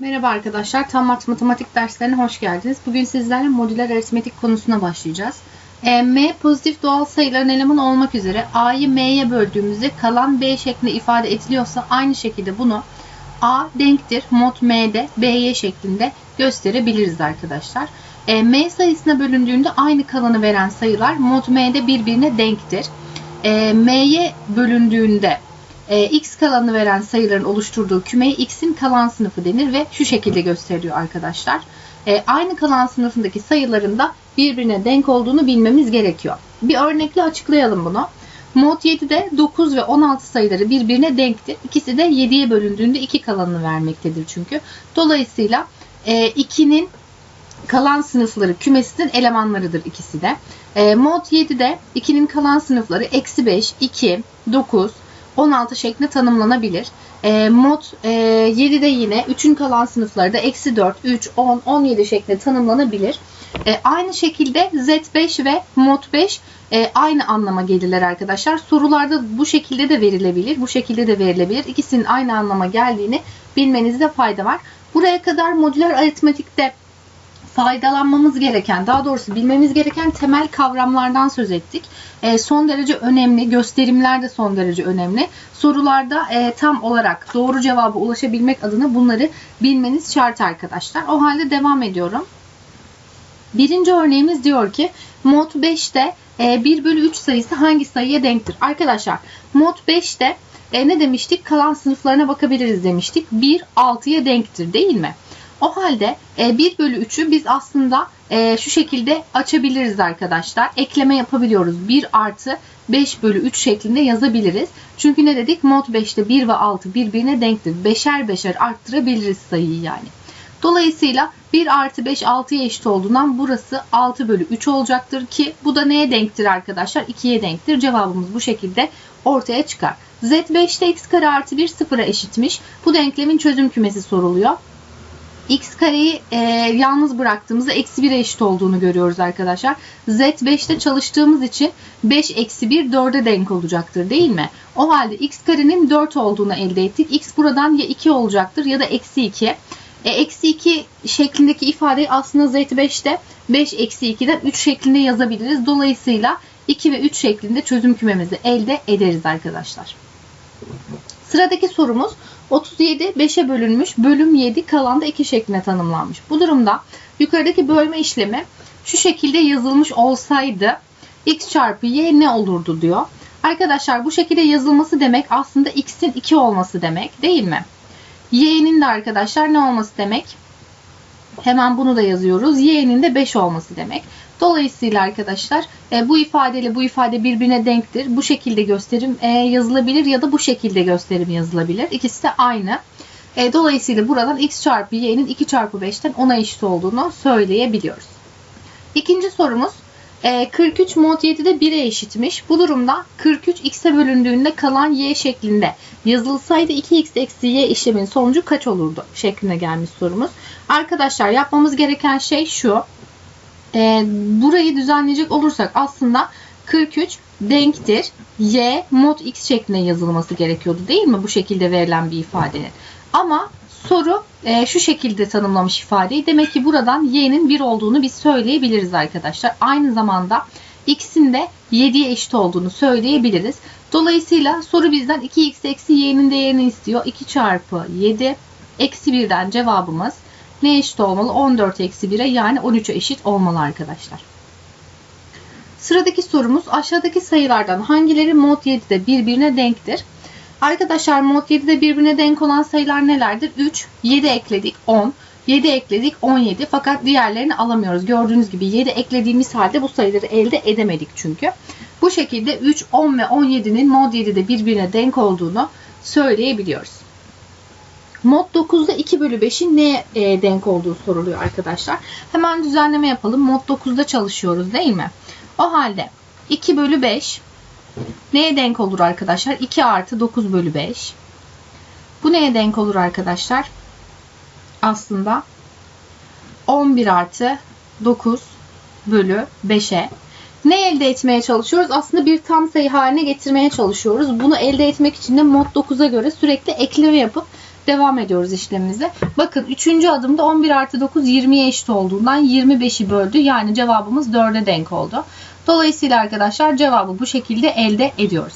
Merhaba arkadaşlar, Tam Mat Matematik derslerine hoş geldiniz. Bugün sizlerle modüler aritmetik konusuna başlayacağız. E, M pozitif doğal sayıların elemanı olmak üzere A'yı M'ye böldüğümüzde kalan B şeklinde ifade ediliyorsa aynı şekilde bunu A denktir mod M'de B'ye şeklinde gösterebiliriz arkadaşlar. E, M sayısına bölündüğünde aynı kalanı veren sayılar mod M'de birbirine denktir. E, M'ye bölündüğünde e, x kalanı veren sayıların oluşturduğu kümeye x'in kalan sınıfı denir ve şu şekilde gösteriyor arkadaşlar. E, aynı kalan sınıfındaki sayıların da birbirine denk olduğunu bilmemiz gerekiyor. Bir örnekle açıklayalım bunu. Mod 7'de 9 ve 16 sayıları birbirine denktir. İkisi de 7'ye bölündüğünde 2 kalanını vermektedir çünkü. Dolayısıyla e, 2'nin kalan sınıfları kümesinin elemanlarıdır ikisi de. E, mod 7'de 2'nin kalan sınıfları eksi 5, 2, 9, 16 şeklinde tanımlanabilir. E, mod e, 7'de yine 3'ün kalan sınıfları da eksi 4, 3, 10, 17 şeklinde tanımlanabilir. E, aynı şekilde Z5 ve mod 5 e, aynı anlama gelirler arkadaşlar. Sorularda bu şekilde de verilebilir, bu şekilde de verilebilir. İkisinin aynı anlama geldiğini bilmenizde fayda var. Buraya kadar modüler aritmetikte faydalanmamız gereken, daha doğrusu bilmemiz gereken temel kavramlardan söz ettik. E, son derece önemli, gösterimler de son derece önemli. Sorularda e, tam olarak doğru cevaba ulaşabilmek adına bunları bilmeniz şart arkadaşlar. O halde devam ediyorum. Birinci örneğimiz diyor ki mod 5'te e, 1 bölü 3 sayısı hangi sayıya denktir? Arkadaşlar mod 5'te e, ne demiştik? Kalan sınıflarına bakabiliriz demiştik. 1 6'ya denktir değil mi? O halde 1 e, bölü 3'ü biz aslında e, şu şekilde açabiliriz arkadaşlar. Ekleme yapabiliyoruz. 1 artı 5 bölü 3 şeklinde yazabiliriz. Çünkü ne dedik? Mod 5'te 1 ve 6 birbirine denktir. Beşer beşer arttırabiliriz sayıyı yani. Dolayısıyla 1 artı 5 6'ya eşit olduğundan burası 6 bölü 3 olacaktır ki bu da neye denktir arkadaşlar? 2'ye denktir. Cevabımız bu şekilde ortaya çıkar. Z5'te x kare artı 1 sıfıra eşitmiş. Bu denklemin çözüm kümesi soruluyor x kareyi e, yalnız bıraktığımızda eksi 1'e eşit olduğunu görüyoruz arkadaşlar. z 5'te çalıştığımız için 5 eksi 1 4'e denk olacaktır değil mi? O halde x karenin 4 olduğunu elde ettik. x buradan ya 2 olacaktır ya da eksi 2. E, eksi 2 şeklindeki ifadeyi aslında z 5'te 5 eksi 2'den 3 şeklinde yazabiliriz. Dolayısıyla 2 ve 3 şeklinde çözüm kümemizi elde ederiz arkadaşlar. Sıradaki sorumuz 37 5'e bölünmüş. Bölüm 7 kalan da 2 şeklinde tanımlanmış. Bu durumda yukarıdaki bölme işlemi şu şekilde yazılmış olsaydı x çarpı y ne olurdu diyor. Arkadaşlar bu şekilde yazılması demek aslında x'in 2 olması demek değil mi? y'nin de arkadaşlar ne olması demek? Hemen bunu da yazıyoruz. y'nin de 5 olması demek. Dolayısıyla arkadaşlar e, bu ifadeyle bu ifade birbirine denktir. Bu şekilde gösterim e, yazılabilir ya da bu şekilde gösterim yazılabilir. İkisi de aynı. E, dolayısıyla buradan x çarpı y'nin 2 çarpı 5'ten 10'a eşit olduğunu söyleyebiliyoruz. İkinci sorumuz 43 mod 7'de 1'e eşitmiş. Bu durumda 43 x'e bölündüğünde kalan y şeklinde yazılsaydı 2x eksi y işlemin sonucu kaç olurdu şeklinde gelmiş sorumuz. Arkadaşlar yapmamız gereken şey şu e, burayı düzenleyecek olursak aslında 43 denktir y mod x şeklinde yazılması gerekiyordu değil mi bu şekilde verilen bir ifadenin. Ama soru e, şu şekilde tanımlamış ifadeyi. Demek ki buradan y'nin 1 olduğunu biz söyleyebiliriz arkadaşlar. Aynı zamanda x'in de 7'ye eşit olduğunu söyleyebiliriz. Dolayısıyla soru bizden 2x eksi y'nin değerini istiyor. 2 çarpı 7 eksi 1'den cevabımız ne eşit olmalı? 14 eksi 1'e yani 13'e eşit olmalı arkadaşlar. Sıradaki sorumuz aşağıdaki sayılardan hangileri mod 7'de birbirine denktir? Arkadaşlar mod 7'de birbirine denk olan sayılar nelerdir? 3, 7 ekledik 10, 7 ekledik 17 fakat diğerlerini alamıyoruz. Gördüğünüz gibi 7 eklediğimiz halde bu sayıları elde edemedik çünkü. Bu şekilde 3, 10 ve 17'nin mod 7'de birbirine denk olduğunu söyleyebiliyoruz. Mod 9'da 2 bölü 5'in neye denk olduğu soruluyor arkadaşlar. Hemen düzenleme yapalım. Mod 9'da çalışıyoruz değil mi? O halde 2 bölü 5 neye denk olur arkadaşlar? 2 artı 9 bölü 5. Bu neye denk olur arkadaşlar? Aslında 11 artı 9 bölü 5'e. Ne elde etmeye çalışıyoruz? Aslında bir tam sayı haline getirmeye çalışıyoruz. Bunu elde etmek için de mod 9'a göre sürekli ekleme yapıp devam ediyoruz işlemimize. Bakın 3. adımda 11 artı 9 20'ye eşit olduğundan 25'i böldü. Yani cevabımız 4'e denk oldu. Dolayısıyla arkadaşlar cevabı bu şekilde elde ediyoruz.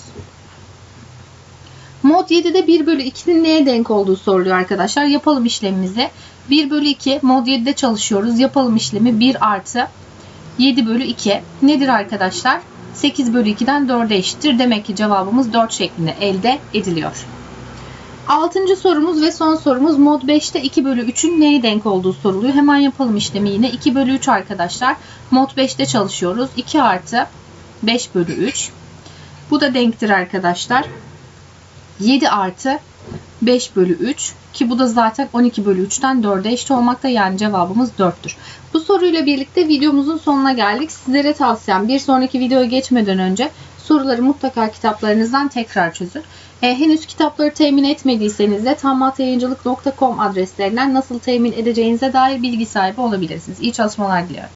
Mod 7'de 1 bölü 2'nin neye denk olduğu soruluyor arkadaşlar. Yapalım işlemimizi. 1 bölü 2 mod 7'de çalışıyoruz. Yapalım işlemi 1 artı 7 bölü 2 nedir arkadaşlar? 8 bölü 2'den 4'e eşittir. Demek ki cevabımız 4 şeklinde elde ediliyor. Altıncı sorumuz ve son sorumuz mod 5'te 2 bölü 3'ün neye denk olduğu soruluyor. Hemen yapalım işlemi yine. 2 bölü 3 arkadaşlar. Mod 5'te çalışıyoruz. 2 artı 5 bölü 3. Bu da denktir arkadaşlar. 7 artı 5 bölü 3 ki bu da zaten 12 bölü 3'ten 4'e eşit olmakta yani cevabımız 4'tür. Bu soruyla birlikte videomuzun sonuna geldik. Sizlere tavsiyem bir sonraki videoya geçmeden önce soruları mutlaka kitaplarınızdan tekrar çözün. E, henüz kitapları temin etmediyseniz de tammatyayıncılık.com adreslerinden nasıl temin edeceğinize dair bilgi sahibi olabilirsiniz. İyi çalışmalar diliyorum.